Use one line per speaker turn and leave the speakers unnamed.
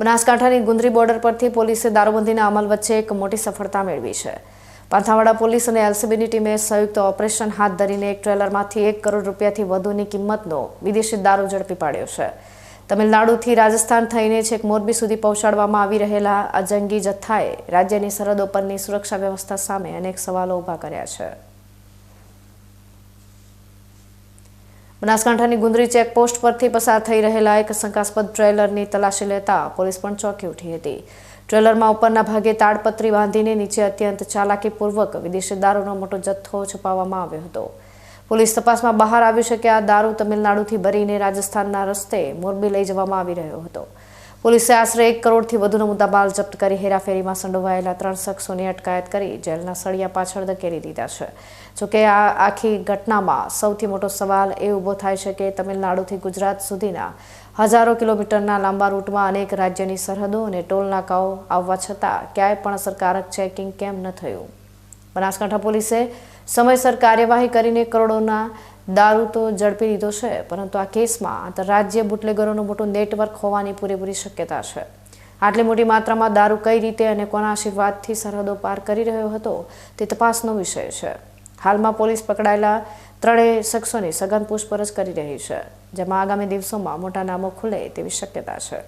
બનાસકાંઠાની Gundri border પરથી પોલીસે દારૂબંધીના અમલ વચ્ચે એક મોટી સફળતા મેળવી છે. પાંથાવાડા પોલીસ અને એલસીબીની ટીમે સંયુક્ત ઓપરેશન હાથ ધરીને એક ટ્રેલરમાંથી એક કરોડ રૂપિયાથી વધુની કિંમતનો વિદેશી દારૂ ઝડપી પાડ્યો છે. તમિલનાડુથી રાજસ્થાન થઈને છેક મોરબી સુધી પહોંચાડવામાં આવી રહેલા આ જંગી જથ્થાએ રાજ્યની સરહદો પરની સુરક્ષા વ્યવસ્થા સામે અનેક સવાલો ઊભા કર્યા છે. બનાસકાંઠાની ગુંદરી ચેકપોસ્ટ પરથી પસાર થઈ રહેલા એક શંકાસ્પદ ટ્રેલરની તલાશી લેતા પોલીસ પણ ચોંકી ઉઠી હતી. ટ્રેલરમાં ઉપરના ભાગે તાડપત્રી બાંધીને નીચે અત્યંત ચાલાકીપૂર્વક વિદેશી દારૂનો મોટો જથ્થો છુપાવવામાં આવ્યો હતો. પોલીસ તપાસમાં બહાર આવ્યું છે કે આ દારૂ તમિલનાડુથી ભરીને રાજસ્થાનના રસ્તે મોરબી લઈ જવામાં આવી રહ્યો હતો. પોલીસે આશરે એક કરોડથી વધુનો મુદ્દામાલ જપ્ત કરી હેરાફેરીમાં સંડોવાયેલા ત્રણ શખ્સોની અટકાયત કરી જેલના સળિયા પાછળ ધકેલી દીધા છે. જોકે આ આખી ઘટનામાં સૌથી મોટો સવાલ એ ઊભો થાય છે કે તમિલનાડુથી ગુજરાત સુધીના હજારો કિલોમીટરના લાંબા રૂટમાં અનેક રાજ્યની સરહદો અને ટોલ નાકાઓ આવવા છતાં ક્યાંય પણ અસરકારક ચેકિંગ કેમ ન થયું? બનાસકાંઠા પોલીસે સમયસર કાર્યવાહી કરીને કરોડોના દારૂ તો ઝડપી લીધો છે, પરંતુ આ કેસમાં આંતરરાજ્ય બુટલેગરોનું મોટું નેટવર્ક હોવાની પૂરેપૂરી શક્યતા છે. આટલી મોટી માત્રામાં દારૂ કઈ રીતે અને કોના આશીર્વાદથી સરહદો પાર કરી રહ્યો હતો તે તપાસનો વિષય છે. હાલમાં પોલીસ પકડાયેલા ત્રણેય શખ્સોની સઘન પૂછપરછ કરી રહી છે, જેમાં આગામી દિવસોમાં મોટા નામો ખુલે તેવી શક્યતા છે.